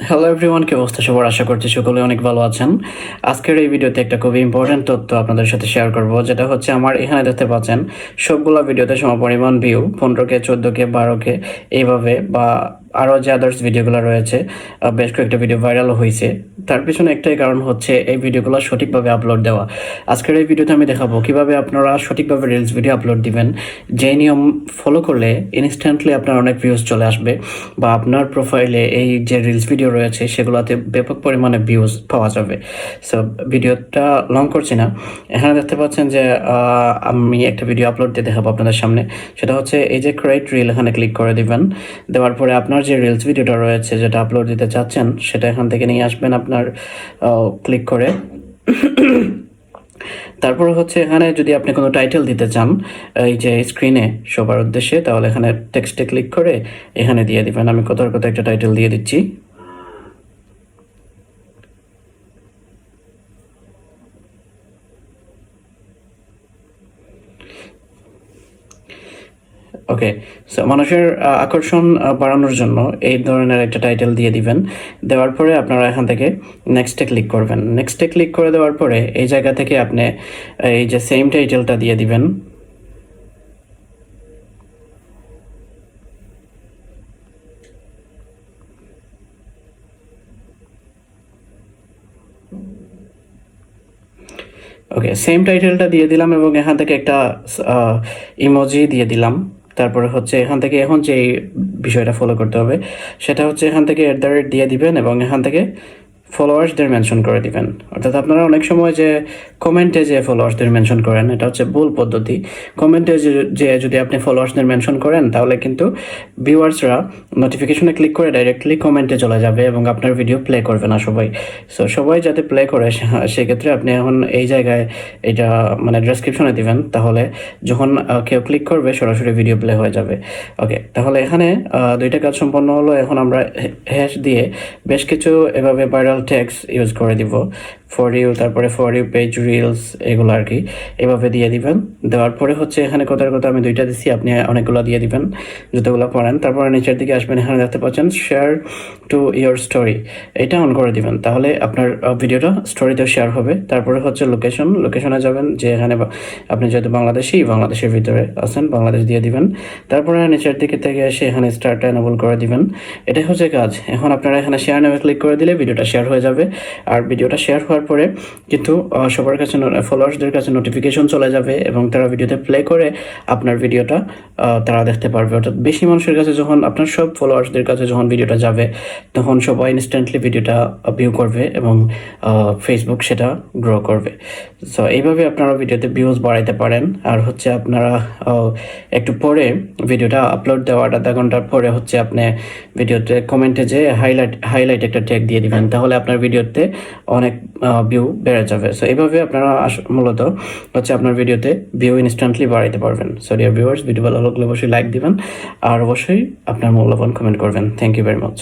Hello everyone কি অবস্থা? সবার আশা করছি সকলে অনেক ভালো আছেন। আজকের এই ভিডিওতে একটা খুবই ইম্পর্টেন্ট তথ্য আপনাদের সাথে শেয়ার করব, যেটা হচ্ছে আমার এখানে দেখতে পাচ্ছেন, সবগুলো ভিডিওতে সমপরিমাণ ভিউ পনেরো কে চোদ্দ কে বারো কে এইভাবে বা আরও যে আদার্স ভিডিওগুলো রয়েছে বেশ কয়েকটা ভিডিও ভাইরাল হয়েছে। তার পিছনে একটাই কারণ হচ্ছে এই ভিডিওগুলো সঠিকভাবে আপলোড দেওয়া। আজকের এই ভিডিওতে আমি দেখাবো কীভাবে আপনারা সঠিকভাবে রিলস ভিডিও আপলোড দিবেন। যে নিয়ম ফলো করলে ইনস্ট্যান্টলি আপনার অনেক ভিউজ চলে আসবে বা আপনার প্রোফাইলে এই যে রিলস ভিডিও রয়েছে, সেগুলোতে ব্যাপক পরিমাণে ভিউজ পাওয়া যাবে। সো ভিডিওটা লং করছি না। এখানে দেখতে পাচ্ছেন যে আমি একটা ভিডিও আপলোড দিয়ে দেখাবো আপনাদের সামনে। সেটা হচ্ছে এই যে ক্রিয়েট রিল এখানে ক্লিক করে দিবেন। দেওয়ার পরে আপনার যে রিলস ভিডিওটা রয়েছে যেটা আপলোড দিতে চাচ্ছেন, সেটা এখান থেকে নিয়ে আসবেন আপনার ক্লিক করে। তারপর হচ্ছে এখানে যদি আপনি কোনো টাইটেল দিতে চান এই যে স্ক্রিনে সবার উদ্দেশ্যে, তাহলে এখানে টেক্সটে ক্লিক করে এখানে দিয়ে দিবেন। আমি কোথাও কোথাও একটা টাইটেল দিয়ে দিচ্ছি। ওকে সো মানুষের আকর্ষণ বাড়ানোর জন্য এই ধরনের একটা টাইটেল দিয়ে দিবেন। দেওয়ার পরে আপনারা এখান থেকে নেক্সটে ক্লিক করবেন। নেক্সটে ক্লিক করে দেওয়ার পরে এই জায়গা থেকে আপনি এই যে সেম টাইটেলটা দিয়ে দিবেন। ওকে সেম টাইটেলটা দিয়ে দিলাম এবং এখান থেকে একটা ইমোজি দিয়ে দিলাম। তারপরে হচ্ছে এখান থেকে এখন যে বিষয়টা ফলো করতে হবে, সেটা হচ্ছে এখান থেকে এট দ্য রেট দিয়ে দিবেন এবং এখান থেকে ফলোয়ার্সদের মেনশন করে দিবেন। অর্থাৎ আপনারা অনেক সময় যে কমেন্টে যে ফলোয়ার্সদের মেনশন করেন, এটা হচ্ছে ভুল পদ্ধতি। কমেন্টে যে যদি আপনি ফলোয়ার্সদের মেনশন করেন, তাহলে কিন্তু ভিউয়ার্সরা নোটিফিকেশনে ক্লিক করে ডাইরেক্টলি কমেন্টে চলে যাবে এবং আপনার ভিডিও প্লে করবে না সবাই। সো সবাই যাতে প্লে করে, সেক্ষেত্রে আপনি এখন এই জায়গায় এটা মানে ডেসক্রিপশনে দিবেন। তাহলে যখন কেউ ক্লিক করবে, সরাসরি ভিডিও প্লে হয়ে যাবে। ওকে তাহলে এখানে দুইটা কাজ সম্পন্ন হলো। এখন আমরা হ্যাশ দিয়ে বেশ কিছু এভাবে ভাইরাল ট্যাক্স ইউজ করে দিব। ফর ইউ তারপরে ফর ইউ পেজ রিলস এগুলো আর কি। এভাবে দিয়ে দিবেন। দেওয়ার পরে হচ্ছে এখানে কথার কথা আমি দুইটা দিচ্ছি আপনি অনেকগুলো দিয়ে দিবেন, যতগুলো পারেন তারপরে নিচের দিকে আসবেন, এখানে দেখতে পাচ্ছেন শেয়ার টু ইয়োর স্টোরি এটা অন করে দিবেন। তাহলে আপনার ভিডিওটা স্টোরিতেও শেয়ার হবে। তারপরে হচ্ছে লোকেশন লোকেশনে যাবেন, যে এখানে আপনি যেহেতু বাংলাদেশি, বাংলাদেশের ভিতরে আছেন, বাংলাদেশ দিয়ে দিবেন। তারপরে নিচের দিকে থেকে এসে এখানে স্টার্ট এনেবল করে দিবেন। এটাই হচ্ছে কাজ। এখন আপনারা এখানে শেয়ার নামে ক্লিক করে দিলে ভিডিওটা শেয়ার হয়ে যাবে। আর ভিডিওটা শেয়ার হওয়ার পরে কিন্তু সবার কাছে ফলোয়ার্সদের কাছে নোটিফিকেশন চলে যাবে এবং তারা ভিডিওতে প্লে করে আপনার ভিডিওটা তারা দেখতে পারবে। অর্থাৎ বেশি মানুষের কাছে যখন, আপনার সব ফলোয়ার্সদের কাছে যখন ভিডিওটা যাবে, তখন সবাই ইনস্ট্যান্টলি ভিডিওটা ভিউ করবে এবং ফেসবুক সেটা গ্রো করবে। সো এইভাবে আপনারা ভিডিওতে ভিউজ বাড়াইতে পারেন। আর হচ্ছে আপনারা একটু পরে ভিডিওটা আপলোড দেওয়ার আধা ঘণ্টার পরে হচ্ছে আপনি ভিডিওতে কমেন্টে যে হাইলাইট হাইলাইট একটা ট্যাগ দিয়ে দিবেন। তাহলে আপনার ভিডিওতে অনেক ভিউ বেড়ে যাবে। সো এইভাবে আপনারা মূলত হচ্ছে আপনার ভিডিওতে ভিউ ইনস্ট্যান্টলি বাড়াইতে পারবেন। সো ডিয়ার ভিউয়ার্স ভিডিও ভালো লাগলে অবশ্যই লাইক দিবেন। আর অবশ্যই আপনার মূল্যবান কমেন্ট করবেন। Thank you very much